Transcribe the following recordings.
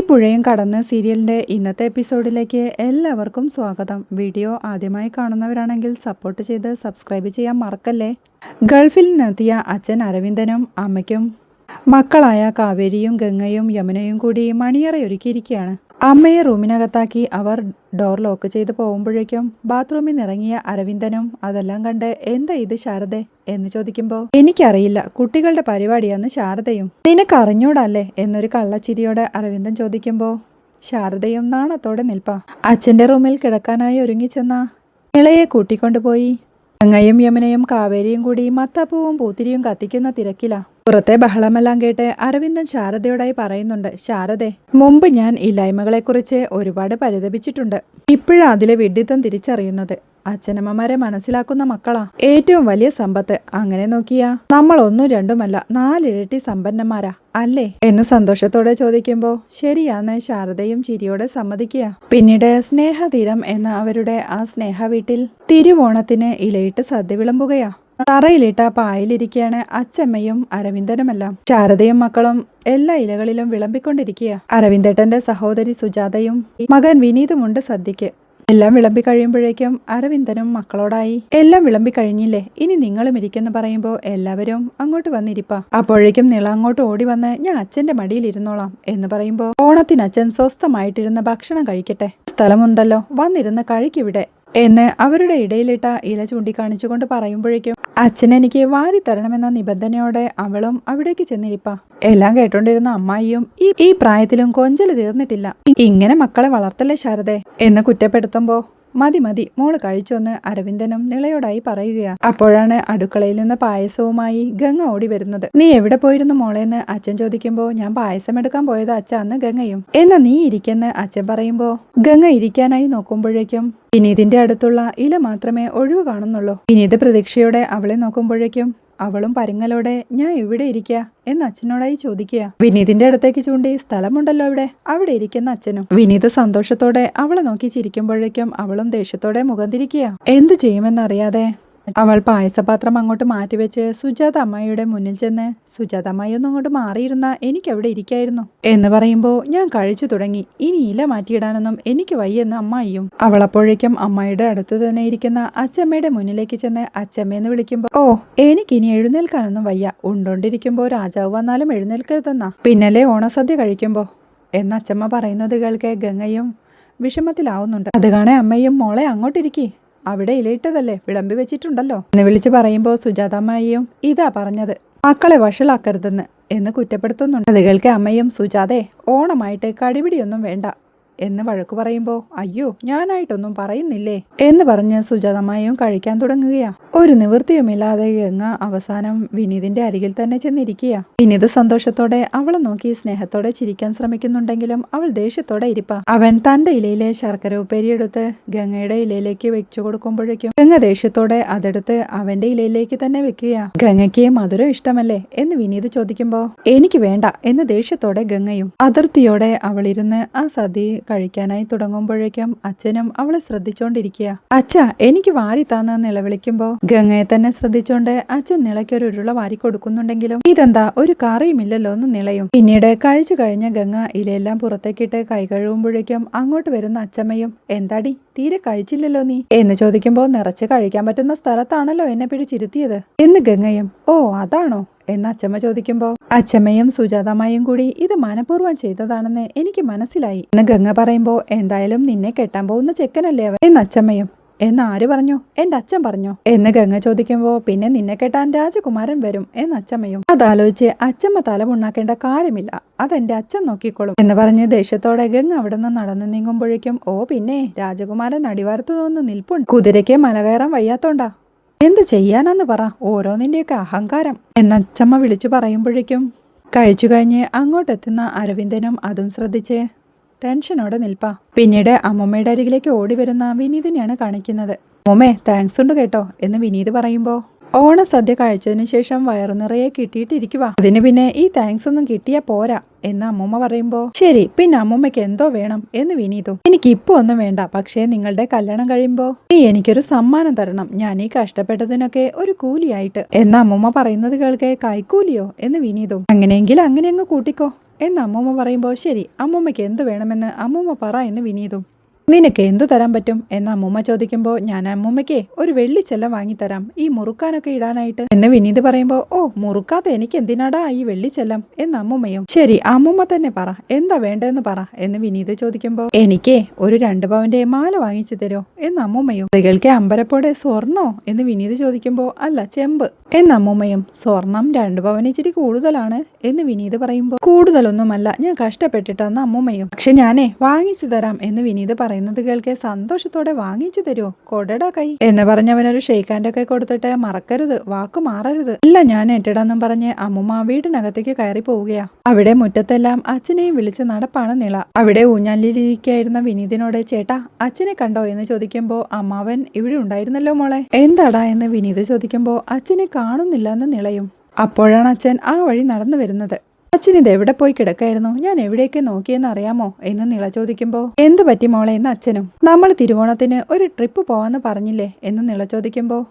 പുഴയും കടന്ന് സീരിയലിന്റെ ഇന്നത്തെ എപ്പിസോഡിലേക്ക് എല്ലാവർക്കും സ്വാഗതം. വീഡിയോ ആദ്യമായി കാണുന്നവരാണെങ്കിൽ സപ്പോർട്ട് ചെയ്ത് സബ്സ്ക്രൈബ് ചെയ്യാൻ മറക്കല്ലേ? ഗൾഫിൽ നിന്നെത്തിയ അച്ഛൻ അരവിന്ദനും അമ്മയ്ക്കും മക്കളായ കാവേരിയും ഗംഗയും യമുനയും കൂടി മണിയറയൊരുക്കിയിരിക്കുകയാണ്. അമ്മയെ റൂമിനകത്താക്കി അവർ ഡോർ ലോക്ക് ചെയ്ത് പോകുമ്പോഴേക്കും ബാത്റൂമിൽ നിറങ്ങിയ അരവിന്ദനും അതെല്ലാം കണ്ട് എന്താ ഇത് ശാരദെ? എന്ന് ചോദിക്കുമ്പോൾ എനിക്കറിയില്ല കുട്ടികളുടെ പരിപാടിയാന്ന് ശാരദയും. നിനക്ക് അറിഞ്ഞൂടല്ലേ? എന്നൊരു കള്ളച്ചിരിയോടെ അരവിന്ദൻ ചോദിക്കുമ്പോൾ ശാരദയും നാണത്തോടെ നിൽപ്പാ. അച്ഛന്റെ റൂമിൽ കിടക്കാനായി ഒരുങ്ങിച്ചെന്ന ഇളയെ കൂട്ടിക്കൊണ്ടുപോയി. അങ്ങയും യമുനയും കാവേരിയും കൂടി മത്തപ്പൂവും പൂത്തിരിയും കത്തിക്കുന്ന തിരക്കിലാ. പുറത്തെ ബഹളമെല്ലാം കേട്ട് അരവിന്ദൻ ശാരദയോടായി പറയുന്നുണ്ട് ശാരദെ മുമ്പ് ഞാൻ ഇല്ലായ്മകളെക്കുറിച്ച് ഒരുപാട് പരിതപിച്ചിട്ടുണ്ട്. ഇപ്പോഴാ അതിലെ വിഡിത്തം തിരിച്ചറിയുന്നത്. അച്ഛനമ്മമാരെ മനസ്സിലാക്കുന്ന മക്കളാ. ഏറ്റവും വലിയ സമ്പത്ത്. അങ്ങനെ നോക്കിയാ നമ്മൾ ഒന്നും രണ്ടുമല്ല നാലിരട്ടി സമ്പന്നന്മാരാ. അല്ലേ? എന്ന് സന്തോഷത്തോടെ ചോദിക്കുമ്പോ ശരിയാന്ന് ശാരദയും ചിരിയോടെ സമ്മതിക്കുക. പിന്നീട് സ്നേഹതീരം എന്ന അവരുടെ ആ സ്നേഹ വീട്ടിൽ തിരുവോണത്തിന് ഇലയിട്ട് സദ്യ വിളമ്പുകയാ. തറയിലിട്ട പായലിരിക്കുകയാണ് അച്ചമ്മയും അരവിന്ദനുമെല്ലാം. ശാരദയും മക്കളും എല്ലാ ഇലകളിലും വിളമ്പിക്കൊണ്ടിരിക്കുക അരവിന്ദേട്ടന്റെ സഹോദരി സുജാതയും മകൻ വിനീതുമുണ്ട് സദ്യക്ക് എല്ലാം വിളമ്പി കഴിയുമ്പോഴേക്കും അരവിന്ദനും മക്കളോടായി എല്ലാം വിളമ്പി കഴിഞ്ഞില്ലേ? ഇനി നിങ്ങളും ഇരിക്കുന്നു പറയുമ്പോൾ എല്ലാവരും അങ്ങോട്ട് വന്നിരിപ്പ. അപ്പോഴേക്കും നിള അങ്ങോട്ട് ഓടി വന്ന് ഞാൻ അച്ഛന്റെ മടിയിൽ ഇരുന്നോളാം എന്ന് പറയുമ്പോൾ ഓണത്തിന് അച്ഛൻ സ്വസ്ഥമായിട്ടിരുന്ന് ഭക്ഷണം കഴിക്കട്ടെ. സ്ഥലമുണ്ടല്ലോ വന്നിരുന്ന് കഴിക്കിവിടെ എന്ന് അവരുടെ ഇടയിലിട്ട ഇല ചൂണ്ടിക്കാണിച്ചുകൊണ്ട് പറയുമ്പോഴേക്കും അച്ഛനെനിക്ക് വാരി തരണമെന്ന നിബന്ധനയോടെ അവളും അവിടേക്ക് ചെന്നിരിപ്പ. എല്ലാം കേട്ടോണ്ടിരുന്ന അമ്മായിയും ഈ ഈ പ്രായത്തിലും കൊഞ്ചൽ തീർന്നിട്ടില്ല. ഇങ്ങനെ മക്കളെ വളർത്തല്ലേ ശാരദേ? എന്ന് കുറ്റപ്പെടുത്തുമ്പോ മതി മതി. മോൾ കഴിച്ചൊന്ന് അരവിന്ദനും നിളയോടായി പറയുകയാണ് അപ്പോഴാണ് അടുക്കളയിൽ നിന്ന് പായസവുമായി ഗംഗ ഓടി വരുന്നത്. നീ എവിടെ പോയിരുന്നു മോളെന്ന് അച്ഛൻ ചോദിക്കുമ്പോ ഞാൻ പായസം എടുക്കാൻ പോയത് അച്ഛ അന്ന് ഗംഗയും. എന്നാ നീ ഇരിക്കെന്ന്? അച്ഛൻ പറയുമ്പോ ഗംഗ ഇരിക്കാനായി നോക്കുമ്പോഴേക്കും വിനീതിന്റെ അടുത്തുള്ള ഇല മാത്രമേ ഒഴിവ് കാണുന്നുള്ളൂ. വിനീത് പ്രതീക്ഷയോടെ അവളെ നോക്കുമ്പോഴേക്കും അവളും പരുങ്ങലോടെ ഞാൻ എവിടെ ഇരിക്കുക എന്ന് അച്ഛനോടായി ചോദിക്കുക. വിനീതിന്റെ അടുത്തേക്ക് ചൂണ്ടി സ്ഥലമുണ്ടല്ലോ അവിടെ. അവിടെ ഇരിക്കുന്ന അച്ഛനും. വിനീത് സന്തോഷത്തോടെ അവളെ നോക്കി ചിരിക്കുമ്പോഴേക്കും അവളും ദേഷ്യത്തോടെ മുഖം തിരിക്കുക. എന്തു ചെയ്യുമെന്നറിയാതെ? അവൾ പായസപാത്രം അങ്ങോട്ട് മാറ്റിവെച്ച് സുജാത അമ്മായിയുടെ മുന്നിൽ ചെന്ന് സുജാത അമ്മായിയൊന്നും അങ്ങോട്ട് മാറിയിരുന്ന എനിക്ക് അവിടെ ഇരിക്കായിരുന്നു എന്ന് പറയുമ്പോൾ ഞാൻ കഴിച്ചു തുടങ്ങി. ഇനി ഇല മാറ്റിയിടാനൊന്നും എനിക്ക് വയ്യെന്ന് അമ്മായിയും. അവൾ അപ്പോഴേക്കും അമ്മായിയുടെ അടുത്ത് തന്നെ ഇരിക്കുന്ന അച്ചമ്മയുടെ മുന്നിലേക്ക് ചെന്ന് അച്ചമ്മയെന്ന് വിളിക്കുമ്പോൾ ഓ എനിക്ക് എനിക്കിനി എഴുന്നേൽക്കാനൊന്നും വയ്യ. ഉണ്ടോണ്ടിരിക്കുമ്പോൾ രാജാവ് വന്നാലും എഴുന്നേൽക്കരുതെന്നാ. പിന്നല്ലേ ഓണസദ്യ കഴിക്കുമ്പോൾ എന്ന് അച്ചമ്മ പറയുന്നത് കേൾക്കെ ഗംഗയും വിഷമത്തിലാവുന്നുണ്ട്. അത് കാണേ അമ്മയും മോളെ അങ്ങോട്ടിരിക്കേ. അവിടെ ഇലയിട്ടതല്ലേ? വിളമ്പി വെച്ചിട്ടുണ്ടല്ലോ. എന്ന് വിളിച്ച് പറയുമ്പോൾ സുജാതമ്മയും ഇതാ പറഞ്ഞത്. മക്കളെ വഷളാക്കരുതെന്ന് എന്ന് കുറ്റപ്പെടുത്തുന്നുണ്ട്. അത് കേൾക്കെ അമ്മയും സുജാതെ ഓണമായിട്ട് കടിപിടിയൊന്നും വേണ്ട. എന്ന് വഴക്കു പറയുമ്പോൾ അയ്യോ ഞാനായിട്ടൊന്നും പറയുന്നില്ലേ? എന്ന് പറഞ്ഞ് സുജാതമായും കഴിക്കാൻ തുടങ്ങുകയാ. ഒരു നിവൃത്തിയുമില്ലാതെ ഗംഗ അവസാനം വിനീതിന്റെ അരികിൽ തന്നെ ചെന്നിരിക്കുക വിനീത് സന്തോഷത്തോടെ അവളെ നോക്കി സ്നേഹത്തോടെ ചിരിക്കാൻ ശ്രമിക്കുന്നുണ്ടെങ്കിലും അവൾ ദേഷ്യത്തോടെ ഇരിപ്പ. അവൻ തന്റെ ഇലയിലെ ശർക്കര ഉപ്പേരിയെടുത്ത് ഗംഗയുടെ ഇലയിലേക്ക് വെച്ചു കൊടുക്കുമ്പോഴേക്കും ഗംഗ ദേഷ്യത്തോടെ അതെടുത്ത് അവന്റെ ഇലയിലേക്ക് തന്നെ വെക്കുക ഗംഗയ്ക്ക് മധുരം ഇഷ്ടമല്ലേ? എന്ന് വിനീത് ചോദിക്കുമ്പോ എനിക്ക് വേണ്ട എന്ന് ദേഷ്യത്തോടെ ഗംഗയും അതിർത്തിയോടെ അവളിരുന്ന് ആ സദ്യ കഴിക്കാനായി തുടങ്ങുമ്പോഴേക്കും അച്ഛനും അവളെ ശ്രദ്ധിച്ചോണ്ടിരിക്കുക. അച്ഛ എനിക്ക് വാരി താന്ന് നിലവിളിക്കുമ്പോ ഗംഗയെ തന്നെ ശ്രദ്ധിച്ചോണ്ട് അച്ഛൻ നിളയ്ക്കൊരു ഉരുള വാരി കൊടുക്കുന്നുണ്ടെങ്കിലും ഇതെന്താ ഒരു കറിയുമില്ലല്ലോ എന്ന് നിളയും. പിന്നീട് കഴിച്ചു കഴിഞ്ഞ ഗംഗ ഇലയെല്ലാം പുറത്തേക്കിട്ട് കൈ കഴുകുമ്പോഴേക്കും അങ്ങോട്ട് വരുന്ന അച്ഛമ്മയും എന്താടി തീരെ കഴിച്ചില്ലല്ലോ നീ? എന്ന് ചോദിക്കുമ്പോൾ നിറച്ച് കഴിക്കാൻ പറ്റുന്ന സ്ഥലത്താണല്ലോ എന്നെ പിടിച്ചിരുത്തിയത്. എന്ന് ഗംഗയും ഓ അതാണോ? എന്ന് അച്ചമ്മ ചോദിക്കുമ്പോൾ അച്ചമ്മയും സുജാതമ്മയും കൂടി ഇത് മനഃപൂർവം ചെയ്തതാണെന്ന് എനിക്ക് മനസ്സിലായി. എന്ന് ഗംഗ പറയുമ്പോൾ എന്തായാലും നിന്നെ കെട്ടാൻ പോകുന്ന ചെക്കനല്ലേ അവൻ? എന്ന് അച്ചമ്മയും എന്ന് ആര് പറഞ്ഞു? എന്റെ അച്ഛൻ പറഞ്ഞു. എന്ന് ഗംഗ ചോദിക്കുമ്പോൾ പിന്നെ നിന്നെ കെട്ടാൻ രാജകുമാരൻ വരും? എന്ന് അച്ചമ്മയും അതാലോചിച്ച് അച്ചമ്മ തലമുണ്ണാക്കേണ്ട കാര്യമില്ല. അതെന്റെ അച്ഛൻ നോക്കിക്കോളും. എന്ന് പറഞ്ഞ് ദേഷ്യത്തോടെ ഗംഗ അവിടെ നിന്ന് നടന്നു നീങ്ങുമ്പോഴേക്കും ഓ പിന്നെ രാജകുമാരൻ അടിവാരത്തു നിന്ന് നിൽപ്പുണ്ട്. കുതിരയ്ക്ക് മല കയറാൻ വയ്യാത്തോണ്ടാ. എന്തു ചെയ്യാനാന്ന് പറ. ഓരോന്നിന്റെയൊക്കെ അഹങ്കാരം. എന്നച്ചമ്മ വിളിച്ചു പറയുമ്പോഴേക്കും കഴിച്ചു കഴിഞ്ഞ് അങ്ങോട്ടെത്തുന്ന അരവിന്ദനും അതും ശ്രദ്ധിച്ച് ടെൻഷനോടെ നിൽപ്പ. പിന്നീട് അമ്മമ്മയുടെ അരികിലേക്ക് ഓടി വരുന്ന വിനീതിനെയാണ് കാണിക്കുന്നത്. അമ്മമ്മേ താങ്ക്സ് ഉണ്ട് കേട്ടോ എന്ന് വിനീത് പറയുമ്പോൾ ഓണസദ്യ കഴിച്ചതിന് ശേഷം വയറു നിറയെ കിട്ടിയിട്ടിരിക്കുക അതിന് പിന്നെ ഈ താങ്ക്സ് ഒന്നും കിട്ടിയാ പോരാ എന്ന് അമ്മൂമ്മ പറയുമ്പോ ശരി പിന്നെ അമ്മൂമ്മയ്ക്ക് എന്തോ വേണം എന്ന് വിനീതു. എനിക്ക് ഇപ്പൊ ഒന്നും വേണ്ട പക്ഷേ നിങ്ങളുടെ കല്യാണം കഴിയുമ്പോ നീ എനിക്കൊരു സമ്മാനം തരണം. ഞാൻ ഈ കഷ്ടപ്പെട്ടതിനൊക്കെ ഒരു കൂലിയായിട്ട് എന്ന് അമ്മൂമ്മ പറയുന്നത് കേൾക്കെ കൈക്കൂലിയോ? എന്ന് വിനീതു. അങ്ങനെയെങ്കിൽ അങ്ങനെ അങ്ങ് കൂട്ടിക്കോ എന്ന് അമ്മൂമ്മ പറയുമ്പോ ശരി അമ്മൂമ്മയ്ക്ക് എന്ത് വേണമെന്ന് അമ്മൂമ്മ പറ എന്ന് വിനീതും. നിനക്ക് എന്തു തരാൻ പറ്റും? എന്ന് അമ്മൂമ്മ ചോദിക്കുമ്പോൾ ഞാൻ അമ്മൂമ്മയ്ക്ക് ഒരു വെള്ളിച്ചെല്ലം വാങ്ങിത്തരാം ഈ മുറുക്കാനൊക്കെ ഇടാനായിട്ട്. എന്ന് വിനീത് പറയുമ്പോൾ ഓ മുറുക്കാത്ത എനിക്ക് എന്തിനാടാ ഈ വെള്ളിച്ചെല്ലം എന്ന് അമ്മൂമ്മയും ശരി അമ്മൂമ്മ തന്നെ പറ. എന്താ വേണ്ടതെന്ന് പറ. എന്ന് വിനീത് ചോദിക്കുമ്പോൾ എനിക്ക് ഒരു രണ്ട് പവന്റെ മാല വാങ്ങിച്ചു തരോ? എന്ന് അമ്മൂമ്മയും സ്ത്രീകൾക്ക് അമ്പരപ്പോടെ സ്വർണോ? എന്ന് വിനീത് ചോദിക്കുമ്പോൾ അല്ല ചെമ്പ്. എന്ന് അമ്മൂമ്മയും സ്വർണം രണ്ട് പവൻ ഇച്ചിരി കൂടുതലാണ്. എന്ന് വിനീത് പറയുമ്പോൾ കൂടുതലൊന്നുമല്ല ഞാൻ കഷ്ടപ്പെട്ടിട്ടെന്ന് അമ്മൂമ്മയും പക്ഷെ ഞാനേ വാങ്ങിച്ചു തരാം. എന്ന് വിനീത് പറയുന്നത് കേൾക്കെ സന്തോഷത്തോടെ വാങ്ങിച്ചു തരുമോ കൊടടാ കൈ. എന്ന് പറഞ്ഞവനൊരു ഷെയ്ക്കാന്റെ ഒക്കെ കൊടുത്തിട്ട് മറക്കരുത് വാക്ക് മാറരുത്. ഇല്ല ഞാൻ ഏറ്റെടാന്നും പറഞ്ഞ് അമ്മുമ്മ വീടിനകത്തേക്ക് കയറി പോവുകയാ. അവിടെ മുറ്റത്തെല്ലാം അച്ഛനെയും വിളിച്ച് നടപ്പാണ് നിള. അവിടെ ഊഞ്ഞാലിലിരിക്കായിരുന്ന വിനീതിനോട് ചേട്ടാ അച്ഛനെ കണ്ടോ? എന്ന് ചോദിക്കുമ്പോൾ അമ്മാവൻ ഇവിടെ ഉണ്ടായിരുന്നല്ലോ മോളെ. എന്താടാ? എന്ന് വിനീത് ചോദിക്കുമ്പോൾ അച്ഛനെ കാണുന്നില്ല എന്ന് നിളയും. അപ്പോഴാണ് അച്ഛൻ ആ വഴി നടന്നു വരുന്നത്. അച്ഛൻ ഇത് എവിടെ പോയി കിടക്കായിരുന്നു? ഞാൻ എവിടെയൊക്കെ നോക്കിയെന്ന് അറിയാമോ? എന്ന് നിള ചോദിക്കുമ്പോൾ എന്ത് പറ്റി മോളെ? എന്ന് അച്ഛനും നമ്മൾ തിരുവോണത്തിന് ഒരു ട്രിപ്പ് പോവാന്ന് പറഞ്ഞില്ലേ? എന്ന് നിള ചോദിക്കുമ്പോൾ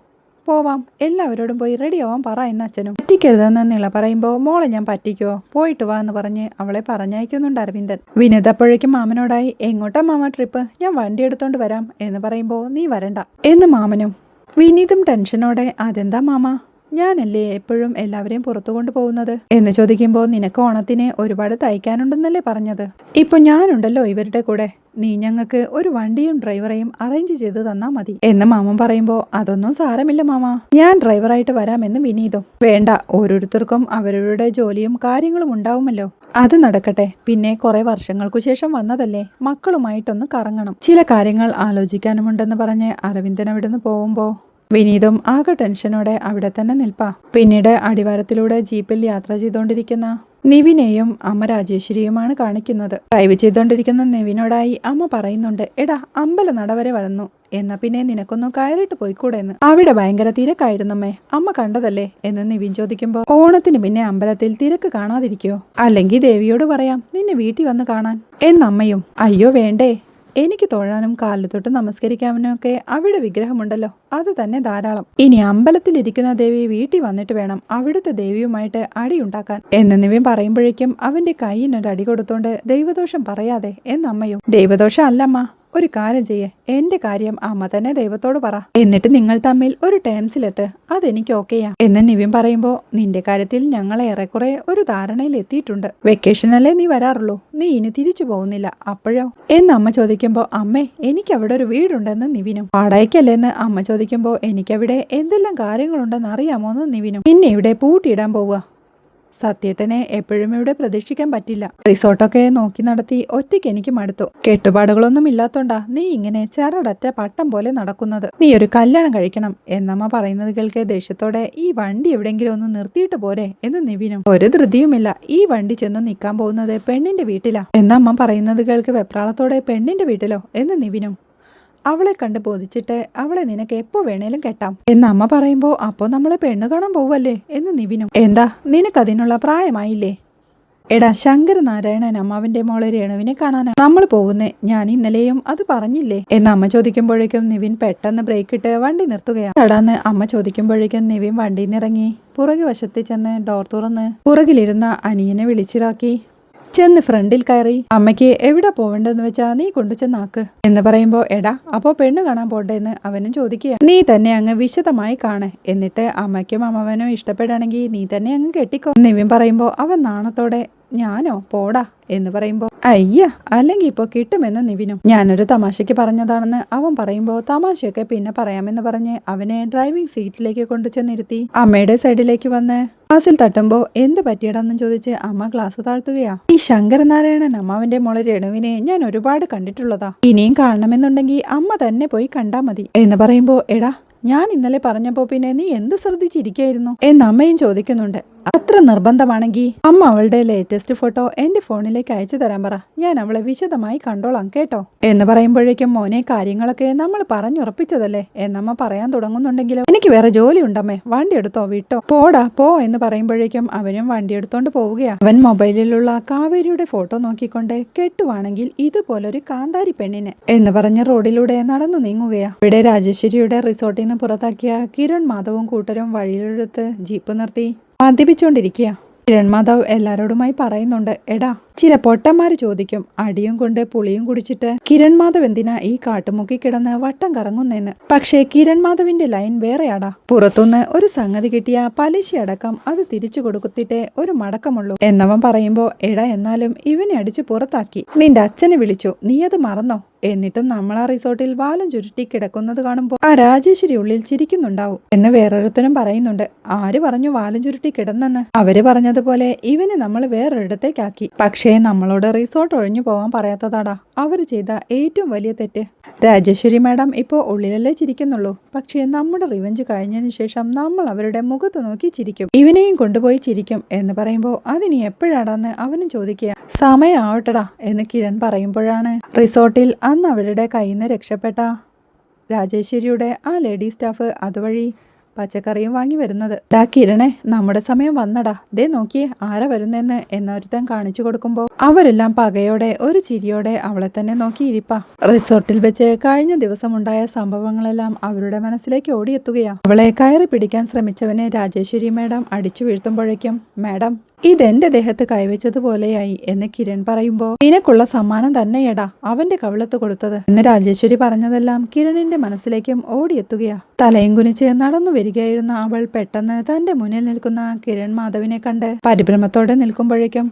പോവാം. എല്ലാവരോടും പോയി റെഡി ആവാൻ പറ എന്ന് അച്ഛനും പറ്റിക്കരുതെന്ന് നിള പറയുമ്പോൾ മോളെ ഞാൻ പറ്റിക്കോ? പോയിട്ട് വാ എന്ന് പറഞ്ഞ് അവളെ പറഞ്ഞയക്കുന്നുണ്ട് അരവിന്ദൻ. വിനിത് അപ്പോഴേക്കും മാമനോടായി എങ്ങോട്ടാ മാമ ട്രിപ്പ്? ഞാൻ വണ്ടി എടുത്തോണ്ട് വരാം എന്ന് പറയുമ്പോൾ നീ വരണ്ട എന്ന് മാമനും വിനീതും ടെൻഷനോടെ അതെന്താ മാമ? ഞാനല്ലേ എപ്പോഴും എല്ലാവരെയും പുറത്തു കൊണ്ടുപോകുന്നത്? എന്ന് ചോദിക്കുമ്പോൾ നിനക്ക് ഓണത്തിന് ഒരുപാട് തയ്ക്കാനുണ്ടെന്നല്ലേ പറഞ്ഞത്? ഇപ്പൊ ഞാനുണ്ടല്ലോ ഇവരുടെ കൂടെ. നീ ഞങ്ങൾക്ക് ഒരു വണ്ടിയും ഡ്രൈവറെയും അറേഞ്ച് ചെയ്ത് തന്നാ മതി. എന്ന് മാമൻ പറയുമ്പോൾ അതൊന്നും സാരമില്ല മാമ. ഞാൻ ഡ്രൈവറായിട്ട് വരാമെന്ന് വിനീതും. വേണ്ട ഓരോരുത്തർക്കും അവരവരുടെ ജോലിയും കാര്യങ്ങളും ഉണ്ടാവുമല്ലോ. അത് നടക്കട്ടെ. പിന്നെ കുറെ വർഷങ്ങൾക്കു ശേഷം വന്നതല്ലേ. മക്കളുമായിട്ടൊന്ന് കറങ്ങണം. ചില കാര്യങ്ങൾ ആലോചിക്കാനുമുണ്ടെന്ന് പറഞ്ഞ് അരവിന്ദൻ അവിടുന്ന് പോകുമ്പോൾ വിനീതും ആകെ ടെൻഷനോടെ അവിടെ തന്നെ നിൽപ്പാ. പിന്നീട് അടിവാരത്തിലൂടെ ജീപ്പിൽ യാത്ര ചെയ്തുകൊണ്ടിരിക്കുന്ന നിവിനെയും അമ്മ രാജേശ്വരിയുമാണ് കാണിക്കുന്നത്. ഡ്രൈവ് ചെയ്തുകൊണ്ടിരിക്കുന്ന നിവിനോടായി അമ്മ പറയുന്നുണ്ട് എടാ അമ്പല നട വരെ വന്നു. എന്നാ പിന്നെ നിനക്കൊന്നും കയറിയിട്ട് പോയിക്കൂടെ എന്ന് അവിടെ ഭയങ്കര തിരക്കായിരുന്നമ്മേ അമ്മ കണ്ടതല്ലേ? എന്ന് നിവിൻ ചോദിക്കുമ്പോൾ ഓണത്തിന് പിന്നെ അമ്പലത്തിൽ തിരക്ക് കാണാതിരിക്കോ? അല്ലെങ്കിൽ ദേവിയോട് പറയാം നിന്നെ വീട്ടിൽ വന്ന് കാണാൻ. എന്നമ്മയും അയ്യോ വേണ്ടേ. എനിക്ക് തൊഴാനും കാലിൽ തൊട്ട് നമസ്കരിക്കാനും ഒക്കെ അവിടെ വിഗ്രഹമുണ്ടല്ലോ. അത് തന്നെ ധാരാളം. ഇനി അമ്പലത്തിലിരിക്കുന്ന ദേവി വീട്ടിൽ വന്നിട്ട് വേണം അവിടുത്തെ ദേവിയുമായിട്ട് അടിയുണ്ടാക്കാൻ എന്നിവയും പറയുമ്പോഴേക്കും അവന്റെ കൈയിനൊരു അടി കൊടുത്തോണ്ട് ദൈവദോഷം പറയാതെ എന്നമ്മയും? ദൈവദോഷം അല്ലമ്മ. ഒരു കാര്യം ചെയ്യേ. എന്റെ കാര്യം അമ്മ തന്നെ ദൈവത്തോട് പറ. എന്നിട്ട് നിങ്ങൾ തമ്മിൽ ഒരു ടേംസിലെത്ത് അതെനിക്ക് ഓക്കെയാ എന്ന് നിവിൻ പറയുമ്പോ നിന്റെ കാര്യത്തിൽ ഞങ്ങൾ ഏറെക്കുറെ ഒരു ധാരണയിൽ എത്തിയിട്ടുണ്ട്. വെക്കേഷനല്ലേ നീ വരാറുള്ളൂ. നീ ഇനി തിരിച്ചു പോകുന്നില്ല. അപ്പോഴോ? എന്ന് അമ്മ ചോദിക്കുമ്പോ അമ്മേ എനിക്ക് അവിടെ ഒരു വീടുണ്ടെന്ന് നിവിനും. വാടകയ്ക്കല്ലേന്ന്? അമ്മ ചോദിക്കുമ്പോ എനിക്കവിടെ എന്തെല്ലാം കാര്യങ്ങളുണ്ടെന്ന് അറിയാമോ എന്ന് നിവിനും. നിന്നെ ഇവിടെ പൂട്ടിയിടാൻ പോവുക. സത്യേട്ടനെ എപ്പോഴും ഇവിടെ പ്രതീക്ഷിക്കാൻ പറ്റില്ല. റിസോർട്ടൊക്കെ നോക്കി നടത്തി ഒറ്റയ്ക്ക് എനിക്ക് മടുത്തു കെട്ടുപാടുകളൊന്നും ഇല്ലാത്തോണ്ടാ നീ ഇങ്ങനെ ചെറടറ്റ പട്ടം പോലെ നടക്കുന്നത്. നീ ഒരു കല്യാണം കഴിക്കണം. എന്നമ്മ പറയുന്നത് കേൾക്കെ ദേഷ്യത്തോടെ ഈ വണ്ടി എവിടെയെങ്കിലും ഒന്ന് നിർത്തിയിട്ട് പോരെ എന്ന് നിവിനും. ഒരു ധൃതിയുമില്ല. ഈ വണ്ടി ചെന്ന് നിൽക്കാൻ പോകുന്നത് പെണ്ണിന്റെ വീട്ടിലാ. എന്നമ്മ പറയുന്നത് കേൾക്ക് വെപ്രാളത്തോടെ പെണ്ണിന്റെ വീട്ടിലോ എന്ന് നിവിനും. അവളെ കണ്ട് ബോധിച്ചിട്ട് അവളെ നിനക്ക് എപ്പോ വേണേലും കെട്ടാം. എന്ന് അമ്മ പറയുമ്പോ അപ്പോ നമ്മളെ പെണ്ണ് കാണാൻ പോവല്ലേ? എന്ന് നിവിനും. എന്താ നിനക്കതിനുള്ള പ്രായമായില്ലേ? എടാ ശങ്കരനാരായണൻ അമ്മാവിന്റെ മോളെ രേണുവിനെ കാണാനാ. നമ്മൾ പോകുന്നേ ഞാൻ ഇന്നലെയും അത് പറഞ്ഞില്ലേ? എന്ന് അമ്മ ചോദിക്കുമ്പോഴേക്കും നിവിൻ പെട്ടെന്ന് ബ്രേക്ക് ഇട്ട് വണ്ടി നിർത്തുകയാണ്. തടാന്ന് അമ്മ ചോദിക്കുമ്പോഴേക്കും നിവിൻ വണ്ടിയിൽ നിന്നിറങ്ങി പുറകു വശത്ത് ചെന്ന് ഡോർ തുറന്ന് പുറകിലിരുന്ന അനിയനെ വിളിച്ചിടാക്കി ചെന്ന് ഫ്രണ്ടിൽ കയറി അമ്മയ്ക്ക് എവിടെ പോവേണ്ടെന്ന് വെച്ചാ നീ കൊണ്ടു ചെന്നാക്ക് എന്ന് പറയുമ്പോ എടാ അപ്പോ പെണ്ണ് കാണാൻ പോണ്ടേന്ന് അവനും ചോദിക്കുക നീ തന്നെ അങ്ങ് വിശദമായി കാണ് എന്നിട്ട് അമ്മയ്ക്കും അമ്മവനും ഇഷ്ടപ്പെടുകയാണെങ്കിൽ നീ തന്നെ അങ്ങ് കെട്ടിക്കോ. നിവിൻ പറയുമ്പോ അവൻ നാണത്തോടെ ഞാനോ? പോടാ എന്ന് പറയുമ്പോ അയ്യ അല്ലെങ്കിൽ ഇപ്പോ കിട്ടുമെന്ന് നിവിനും. ഞാനൊരു തമാശയ്ക്ക് പറഞ്ഞതാണെന്ന് അവൻ പറയുമ്പോ തമാശയൊക്കെ പിന്നെ പറയാമെന്ന് പറഞ്ഞ് അവനെ ഡ്രൈവിംഗ് സീറ്റിലേക്ക് കൊണ്ടു ചെന്നിരുത്തി അമ്മയുടെ സൈഡിലേക്ക് വന്ന് ഗ്ലാസിൽ തട്ടുമ്പോ എന്ത് പറ്റിയടാന്നും ചോദിച്ച് അമ്മ ഗ്ലാസ് താഴ്ത്തുകയാ. ഈ ശങ്കരനാരായണൻ അമ്മാവിന്റെ മോളെ രണുവിനെ ഞാൻ ഒരുപാട് കണ്ടിട്ടുള്ളതാ. ഇനിയും കാണണമെന്നുണ്ടെങ്കിൽ അമ്മ തന്നെ പോയി കണ്ടാ മതി. എന്ന് പറയുമ്പോ എടാ ഞാൻ ഇന്നലെ പറഞ്ഞപ്പോ പിന്നെ നീ എന്ത് ശ്രദ്ധിച്ചിരിക്കായിരുന്നു? എന്ന് അമ്മയും ചോദിക്കുന്നുണ്ട്. അത്ര നിർബന്ധമാണെങ്കിൽ അമ്മ അവളുടെ ലേറ്റസ്റ്റ് ഫോട്ടോ എന്റെ ഫോണിലേക്ക് അയച്ചു തരാൻ പറ. ഞാൻ അവളെ വിശദമായി കണ്ടോളാം കേട്ടോ. എന്ന് പറയുമ്പോഴേക്കും മോനെ കാര്യങ്ങളൊക്കെ നമ്മൾ പറഞ്ഞുറപ്പിച്ചതല്ലേ? എന്നമ്മ പറയാൻ തുടങ്ങുന്നുണ്ടെങ്കിലും എനിക്ക് വേറെ ജോലി ഉണ്ടമ്മേ വണ്ടി എടുത്തോ വിട്ടോ? പോടാ പോ എന്ന് പറയുമ്പോഴേക്കും അവനും വണ്ടി എടുത്തോണ്ട് പോവുകയാ. അവൻ മൊബൈലിലുള്ള കാവേരിയുടെ ഫോട്ടോ നോക്കിക്കൊണ്ട് കെട്ടുവാണെങ്കിൽ ഇതുപോലൊരു കാന്താരി പെണ്ണിനെ എന്ന് പറഞ്ഞ് റോഡിലൂടെ നടന്നു നീങ്ങുകയാ. ഇവിടെ രാജേശ്വരിയുടെ റിസോർട്ടിൽ നിന്ന് പുറത്താക്കിയ കിരൺ മാധവും കൂട്ടരും വഴിയിലെടുത്ത് ജീപ്പ് നിർത്തി. മദ്യപിച്ചുകൊണ്ടിരിക്കുക കിരൺ മാധവ് എല്ലാരോടുമായി പറയുന്നുണ്ട് എടാ ചില പൊട്ടന്മാർ ചോദിക്കും അടിയും കൊണ്ട് പുളിയും കുടിച്ചിട്ട് കിരൺ മാധവ് എന്തിനാ ഈ കാട്ടുമുക്കി കിടന്ന് വട്ടം കറങ്ങുന്നെന്ന്? പക്ഷേ കിരൺ മാധവിന്റെ ലൈൻ വേറെയാടാ. പുറത്തുനിന്ന് ഒരു സംഗതി കിട്ടിയ പലിശ അടക്കം അത് തിരിച്ചു കൊടുത്തിട്ടേ ഒരു മടക്കമുള്ളൂ എന്നവൻ പറയുമ്പോ എടാ എന്നാലും ഇവനെ അടിച്ചു പുറത്താക്കി. നിന്റെ അച്ഛനെ വിളിച്ചു. നീ അത് മറന്നോ? എന്നിട്ടും നമ്മൾ ആ റിസോർട്ടിൽ വാലും ചുരുട്ടി കിടക്കുന്നത് കാണുമ്പോൾ ആ രാജേശ്വരി ഉള്ളിൽ ചിരിക്കുന്നുണ്ടാവും എന്ന് വേറൊരുത്തനും പറയുന്നുണ്ട്. ആര് പറഞ്ഞു വാലും ചുരുട്ടി കിടന്നെന്ന്? അവർ പറഞ്ഞതുപോലെ ഇവനെ നമ്മൾ വേറൊരിടത്തേക്കാക്കി. പക്ഷേ നമ്മളോട് റിസോർട്ട് ഒഴിഞ്ഞു പോവാൻ പറയാത്തതാടാ. അവർ ചെയ്ത ഏറ്റവും വലിയ തെറ്റ്. രാജേശ്വരി മാഡം ഇപ്പോൾ ഉള്ളിലല്ലേ ചിരിക്കുന്നുള്ളൂ. പക്ഷേ നമ്മുടെ റിവഞ്ച് കഴിഞ്ഞതിന് ശേഷം നമ്മൾ അവരുടെ മുഖത്ത് നോക്കി ചിരിക്കും. ഇവനെയും കൊണ്ടുപോയി ചിരിക്കും എന്ന് പറയുമ്പോൾ അതിനി എപ്പോഴാടാന്ന് അവനും ചോദിക്കുക. സമയമാവട്ടടാ എന്ന് കിരൺ പറയുമ്പോഴാണ്. റിസോർട്ടിൽ അന്ന് അവരുടെ കയ്യിൽ നിന്ന് രക്ഷപ്പെട്ട രാജേശ്വരിയുടെ ആ ലേഡി സ്റ്റാഫ് അതുവഴി പച്ചക്കറിയും വാങ്ങി വരുന്നത്. ഡാ കിരണേ നമ്മുടെ സമയം വന്നടാ. ദേ നോക്കിയേ ആരാ വരുന്നെന്ന് എന്നൊരുത്തൻ കാണിച്ചു കൊടുക്കുമ്പോൾ അവരെല്ലാം പകയോടെ ഒരു ചിരിയോടെ അവളെ തന്നെ നോക്കിയിരിപ്പാ റിസോർട്ടിൽ വെച്ച് കഴിഞ്ഞ ദിവസമുണ്ടായ സംഭവങ്ങളെല്ലാം അവരുടെ മനസ്സിലേക്ക് ഓടിയെത്തുകയാ. അവളെ കയറി പിടിക്കാൻ ശ്രമിച്ചവനെ രാജേശ്വരി മാഡം അടിച്ചു വീഴ്ത്തുമ്പോഴേക്കും മാഡം ഇതെന്റെ ദേഹത്ത് കൈവച്ചതുപോലെയായി എന്ന് കിരൺ പറയുമ്പോ നിനക്കുള്ള സമ്മാനം തന്നെയടാ അവന്റെ കവിളത്ത് കൊടുത്തത്. എന്ന് രാജേശ്വരി പറഞ്ഞതെല്ലാം കിരണിന്റെ മനസ്സിലേക്കും ഓടിയെത്തുകയാ. തലയും കുനിച്ച് നടന്നു വരികയായിരുന്ന അവൾ പെട്ടെന്ന് തന്റെ മുന്നിൽ നിൽക്കുന്ന കിരൺ മാധവിനെ കണ്ട് പരിഭ്രമത്തോടെ നിൽക്കുമ്പോഴേക്കും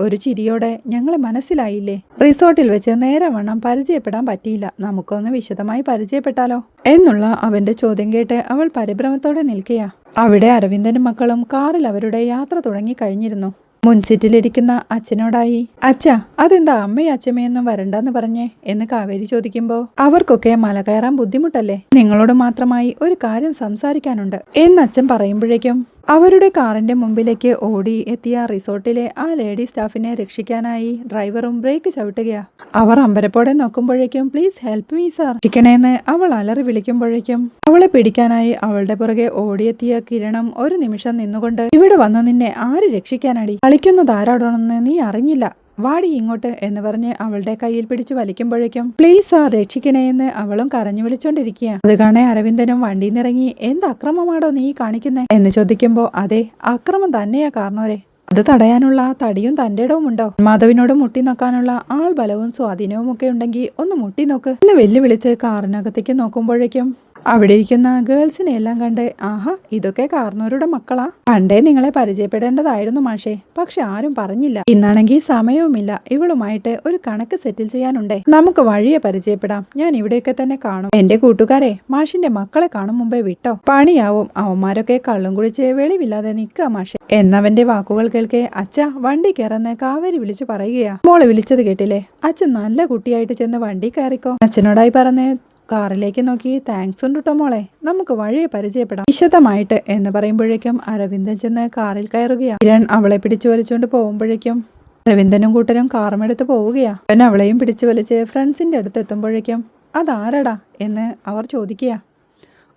ഒരു ചിരിയോടെ ഞങ്ങൾ മനസ്സിലായില്ലേ? റിസോർട്ടിൽ വെച്ച് നേരെ വണ്ണം പരിചയപ്പെടാൻ പറ്റിയില്ല. നമുക്കൊന്ന് വിശദമായി പരിചയപ്പെട്ടാലോ? എന്നുള്ള അവന്റെ ചോദ്യം കേട്ട് അവൾ പരിഭ്രമത്തോടെ നിൽക്കുകയാ അവിടെ അരവിന്ദനും മക്കളും കാറിൽ അവരുടെ യാത്ര തുടങ്ങി കഴിഞ്ഞിരുന്നു. മുൻസീറ്റിലിരിക്കുന്ന അച്ഛനോടായി അച്ഛ അതെന്താ അമ്മയും അച്ഛമ്മയൊന്നും വരണ്ടെന്ന് പറഞ്ഞേ? എന്ന് കാവേരി ചോദിക്കുമ്പോൾ അവർക്കൊക്കെ മല കയറാൻ ബുദ്ധിമുട്ടല്ലേ? നിങ്ങളോട് മാത്രമായി ഒരു കാര്യം സംസാരിക്കാനുണ്ട്. എന്ന് അച്ഛൻ പറയുമ്പോഴേക്കും അവരുടെ കാറിന്റെ മുമ്പിലേക്ക് ഓടി എത്തിയ റിസോർട്ടിലെ ആ ലേഡി സ്റ്റാഫിനെ രക്ഷിക്കാനായി ഡ്രൈവറും ബ്രേക്ക് ചവിട്ടുകയാ. അവർ അമ്പരപ്പോടെ നോക്കുമ്പോഴേക്കും പ്ലീസ് ഹെൽപ്പ് മീ സാർ. രക്ഷിക്കണേന്ന് അവൾ അലറി വിളിക്കുമ്പോഴേക്കും അവളെ പിടിക്കാനായി അവളുടെ പുറകെ ഓടിയെത്തിയ കിരണം ഒരു നിമിഷം നിന്നുകൊണ്ട് ഇവിടെ വന്ന് നിന്നെ ആര് രക്ഷിക്കാനടി? കളിക്കുന്നത് ആരാടണമെന്ന് നീ അറിഞ്ഞില്ല. വാടി ഇങ്ങോട്ട് എന്ന് പറഞ്ഞ് അവളുടെ കയ്യിൽ പിടിച്ച് വലിക്കുമ്പോഴേക്കും പ്ലീസ് ആ രക്ഷിക്കണേ എന്ന് അവളും കരഞ്ഞു വിളിച്ചോണ്ടിരിക്കുക അത് കാണേ അരവിന്ദനും വണ്ടിയിൽ നിന്നിറങ്ങി എന്ത് അക്രമമാണോ നീ കാണിക്കുന്നേ? എന്ന് ചോദിക്കുമ്പോ അതെ അക്രമം തന്നെയാ കാരണോരെ അത് തടയാനുള്ള തടിയും തന്റെ ഇടവും ഉണ്ടോ മാധവിനോട് മുട്ടി നോക്കാനുള്ള ആൾ ബലവും സ്വാധീനവും ഒക്കെ ഉണ്ടെങ്കിൽ ഒന്ന് മുട്ടി നോക്ക്. എന്ന് വെല്ലുവിളിച്ച് കാറിനകത്തേക്ക് നോക്കുമ്പോഴേക്കും അവിടെ ഇരിക്കുന്ന ഗേൾസിനെ എല്ലാം കണ്ട് ആഹാ ഇതൊക്കെ കാർന്നവരുടെ മക്കളാ. പണ്ടേ നിങ്ങളെ പരിചയപ്പെടേണ്ടതായിരുന്നു മാഷേ. പക്ഷെ ആരും പറഞ്ഞില്ല. ഇന്നാണെങ്കിൽ സമയവുമില്ല. ഇവളുമായിട്ട് ഒരു കണക്ക് സെറ്റിൽ ചെയ്യാനുണ്ടേ. നമുക്ക് വഴിയെ പരിചയപ്പെടാം. ഞാൻ ഇവിടെയൊക്കെ തന്നെ കാണും. എന്റെ കൂട്ടുകാരെ മാഷിന്റെ മക്കളെ കാണും മുമ്പേ വിട്ടോ? പണിയാവും. അവന്മാരൊക്കെ കള്ളും കുടിച്ച് വെളിവില്ലാതെ നിൽക്കുക മാഷെ. എന്നവന്റെ വാക്കുകൾ കേൾക്കെ അച്ഛ വണ്ടി കയറുന്ന കാവേരി വിളിച്ചു പറയുകയാ. മോൾ വിളിച്ചത് കേട്ടില്ലേ? അച്ഛൻ നല്ല കുട്ടിയായിട്ട് ചെന്ന് വണ്ടി കയറിക്കോ. അച്ഛനോടായി പറഞ്ഞ് കാറിലേക്ക് നോക്കി താങ്ക്സ് ഉണ്ട് കേട്ടോ മോളെ. നമുക്ക് വഴിയെ പരിചയപ്പെടാം. വിശദമായിട്ട് എന്ന് പറയുമ്പോഴേക്കും അരവിന്ദൻ ചെന്ന് കാറിൽ കയറുകയാണ് കിരൺ അവളെ പിടിച്ചു വലിച്ചുകൊണ്ട് പോകുമ്പോഴേക്കും അരവിന്ദനും കൂട്ടരും കാറുമെടുത്ത് പോവുകയാണ് അവൻ അവളെയും പിടിച്ചു വലിച്ച് ഫ്രണ്ട്സിന്റെ അടുത്ത് എത്തുമ്പോഴേക്കും അതാരടാ? എന്ന് അവർ ചോദിക്കുക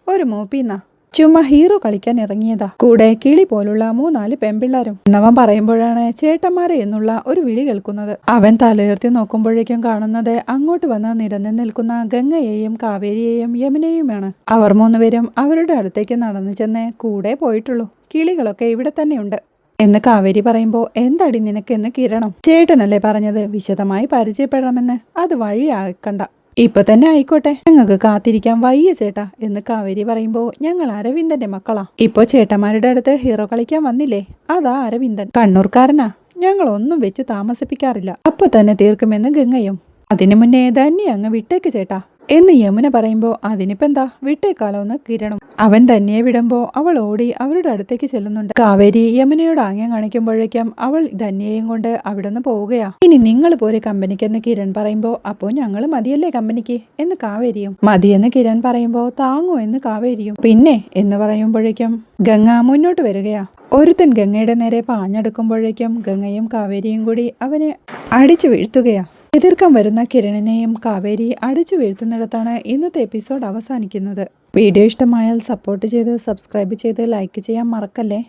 ഒരു മൂപ്പിന്നാ ചുമ്മാ ഹീറോ കളിക്കാൻ ഇറങ്ങിയതാ. കൂടെ കിളി പോലുള്ള മൂന്നാൽ പെൺപിള്ളാരും എന്നവൻ പറയുമ്പോഴാണ് ചേട്ടന്മാരെ എന്നുള്ള ഒരു വിളി കേൾക്കുന്നത്. അവൻ തലയുയർത്തി നോക്കുമ്പോഴേക്കും കാണുന്നത് അങ്ങോട്ട് വന്ന് നിരന്ന് നിൽക്കുന്ന ഗംഗയെയും കാവേരിയെയും യമുനയുമാണ്. അവർ മൂന്നുപേരും അവരുടെ അടുത്തേക്ക് നടന്നു ചെന്ന് കൂടെ പോയിട്ടുള്ളൂ. കിളികളൊക്കെ ഇവിടെ തന്നെയുണ്ട്. എന്ന് കാവേരി പറയുമ്പോൾ എന്തടി നിനക്കെന്ന് കിരണം? ചേട്ടനല്ലേ പറഞ്ഞത്? വിശദമായി പരിചയപ്പെടണമെന്ന്. അത് വഴിയാക്കണ്ട ഇപ്പൊ തന്നെ ആയിക്കോട്ടെ. ഞങ്ങൾക്ക് കാത്തിരിക്കാൻ വയ്യ ചേട്ടാ എന്ന് കാവേരി പറയുമ്പോൾ ഞങ്ങൾ അരവിന്ദന്റെ മക്കളാ. ഇപ്പൊ ചേട്ടന്മാരുടെ അടുത്ത് ഹീറോ കളിക്കാൻ വന്നില്ലേ? അതാ അരവിന്ദൻ. കണ്ണൂർക്കാരനാ. ഞങ്ങൾ ഒന്നും വെച്ച് താമസിപ്പിക്കാറില്ല. അപ്പൊ തന്നെ തീർക്കുമെന്ന് ഗംഗയും. അതിനു മുന്നേ തന്നെ അങ്ങ് വിട്ടേക്ക് ചേട്ടാ. എന്ന് യമുന പറയുമ്പോൾ അതിനിപ്പോ എന്താ വിട്ടേക്കാലോന്ന് കിരണം. അവൻ തന്നെ വിടുമ്പോൾ അവൾ ഓടി അവരുടെ അടുത്തേക്ക് ചെല്ലുന്നുണ്ട്. കാവേരി യമുനയോട് ആംഗ്യം കാണിക്കുമ്പോഴേക്കും അവൾ ധന്യയും കൊണ്ട് അവിടെ നിന്ന് പോവുകയാ. ഇനി നിങ്ങൾ പോരെ കമ്പനിക്കെന്ന് കിരൺ പറയുമ്പോൾ അപ്പോൾ ഞങ്ങൾ മതിയല്ലേ കമ്പനിക്ക്? എന്ന് കാവേരിയും. മതിയെന്ന് കിരൺ പറയുമ്പോൾ താങ്ങോ എന്ന് കാവേരിയും. പിന്നെ എന്ന് പറയുമ്പോഴേക്കും ഗംഗ മുന്നോട്ട് വരികയാ. ഒരുത്തൻ ഗംഗയുടെ നേരെ പാഞ്ഞെടുക്കുമ്പോഴേക്കും ഗംഗയും കാവേരിയും കൂടി അവനെ അടിച്ചു വീഴ്ത്തുകയാ. എതിർക്കാൻ വരുന്ന കിരണിനെയും കാവേരി അടിച്ചു വീഴ്ത്തുന്നിടത്താണ് ഇന്നത്തെ എപ്പിസോഡ് അവസാനിക്കുന്നത്. വീഡിയോ ഇഷ്ടമായാൽ സപ്പോർട്ട് ചെയ്ത് സബ്സ്ക്രൈബ് ചെയ്ത് ലൈക്ക് ചെയ്യാൻ മറക്കല്ലേ?